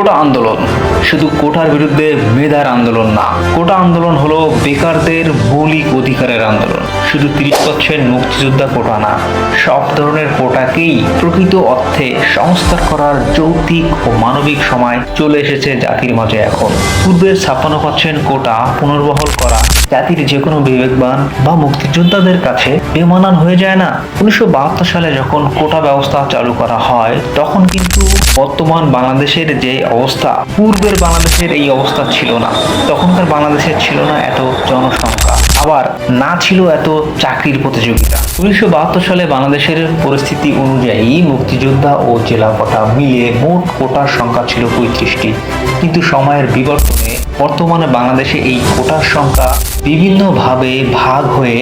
কোটা আন্দোলন। শুধু কোটার বিরুদ্ধে মেধার আন্দোলন না, কোটা আন্দোলন হলো বেকারদের মৌলিক অধিকারের আন্দোলন। শুধু তিরিশ পার্সেন্ট মুক্তিযোদ্ধা কোটা না, সব ধরনের কোটাকেই প্রকৃত অর্থে সংস্কার করার যৌক্তিক ও মানবিক সময় চলে এসেছে জাতির মাঝে এখন। পূর্বের ছাপ্পান্ন পার্সেন্ট কোটা পুনর্বহাল করা জাতির যে কোনো বিবেকবান বা মুক্তিযোদ্ধাদের কাছে বেমানান হয়ে যায় না। উনিশশো বাহাত্তর সালে যখন কোটা ব্যবস্থা চালু করা হয়, তখন কিন্তু বর্তমান বাংলাদেশের যে অবস্থা, পূর্বের বাংলাদেশের এই অবস্থা ছিল না। তখনকার বাংলাদেশের ছিল না এত জনসংখ্যা। আবার না ছিল এত চাকরির প্রতিযোগিতা। উনিশশো বাহাত্তর সালে বাংলাদেশের পরিস্থিতি অনুযায়ী মুক্তিযোদ্ধা ও জেলা কোটা মিলিয়ে মোট কোটার সংখ্যা ছিল পঁয়ত্রিশটি। কিন্তু সময়ের বিবর্তনে বর্তমানে বাংলাদেশে এই কোটার সংখ্যা বিভিন্নভাবে ভাগ হয়ে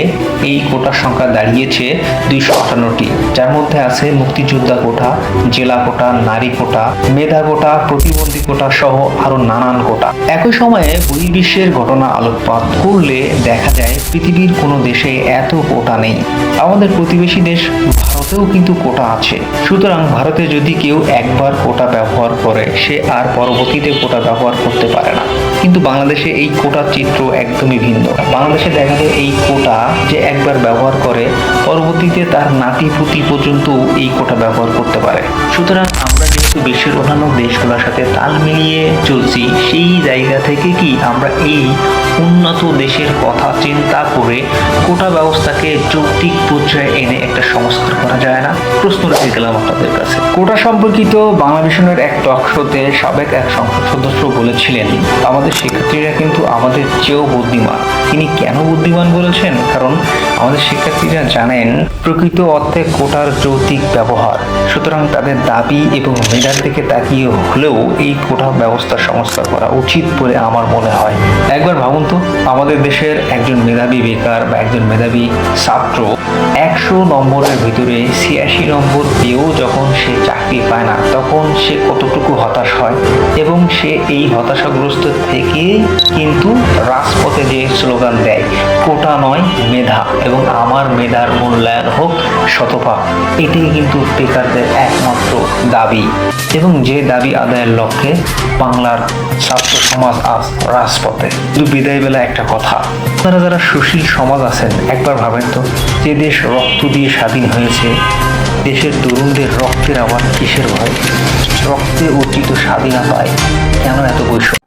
এই কোটার সংখ্যা দাঁড়িয়েছে দুইশো আটান্নটি। যার মধ্যে আছে মুক্তিযোদ্ধা কোটা, জেলা কোটা, নারী কোটা, মেধা কোটা, প্রতিবন্ধী কোটা সহ আরও নানান কোটা। একই সময়ে বহির্বিশ্বের ঘটনা আলোকপাত করলে দেখা যায় পৃথিবীর কোনো দেশে এত কোটা নেই। আমাদের প্রতিবেশী দেশ ভারতেও কিন্তু কোটা আছে। সুতরাং ভারতে যদি কেউ একবার কোটা ব্যবহার করে, সে আর পরবর্তীতে কোটা ব্যবহার করতে পারে না। কিন্তু বাংলাদেশে এই কোটার চিত্র একদমই ভিন্ন। বাংলাদেশে দেখা যায় এই কোটা যে একবার ব্যবহার করে, পরবর্তীতে তার নাতিপুতি পর্যন্ত এই কোটা ব্যবহার করতে পারে। সুতরাং আমরা যেহেতু বিশ্বের অন্যান্য দেশগুলোর সাথে তাল মিলিয়ে চলছি। সেই জায়গা থেকে কি আমরা এই উন্নত দেশের কথা চিন্তা করে কোটা ব্যবস্থাকে যৌক্তিক পর্যায়ে এনে একটা সংস্কার করা যায় না। প্রশ্ন রেখে গেলাম আপনাদের কাছে। কোটা সম্পর্কিত বাংলা মিশনের এক টক শোতে সাবেক এক সংসদ সদস্য বলেছিলেন, আমাদের শিক্ষার্থীরা কিন্তু আমাদের চেয়েও বুদ্ধিমান। তিনি কেন বুদ্ধিমান বলেছেন? কারণ আমাদের শিক্ষার্থীরা জানেন, প্রকৃত অর্থে কোটার যৌক্তিক ব্যবহার। সুতরাং তাদের দাবি এবং মেধার দিকে তাকিয়ে হলেও এই কোটা ব্যবস্থা সংস্কার করা উচিত বলে আমার মনে হয়। একবার ভাবুন তো, আমাদের দেশের একজন মেধাবী বেকার বা একজন মেধাবী ছাত্র একশো নম্বরের ভিতরে ছিয়াশি নম্বর পেয়েও যখন সে চাকরি পায় না, তখন সে কতটুকু হতাশ হয়? এবং সে এই হতাশাগ্রস্ত থেকে কিন্তু রাজপথে যে স্লোগান দেয় কোটা নয়, মেধা এবং আমার মেধার মূল্যায়ন হোক শতভাগ। এটাই কিন্তু বেকারদের একমাত্র দাবি। এবং যে দাবি আদায়ের লক্ষ্যে বাংলার ছাত্র সমাজ আজ রাজপথে। কিন্তু বিদায় বেলা একটা কথা। আপনারা যারা সুশীল সমাজ আছেন, একবার ভাবেন তো, যে দেশ রক্ত দিয়ে স্বাধীন হয়েছে, দেশের তরুণদের রক্তের আবার কিসের ভয়? রক্তে অর্জিত স্বাধীনতায় কেন এত বৈষম্য?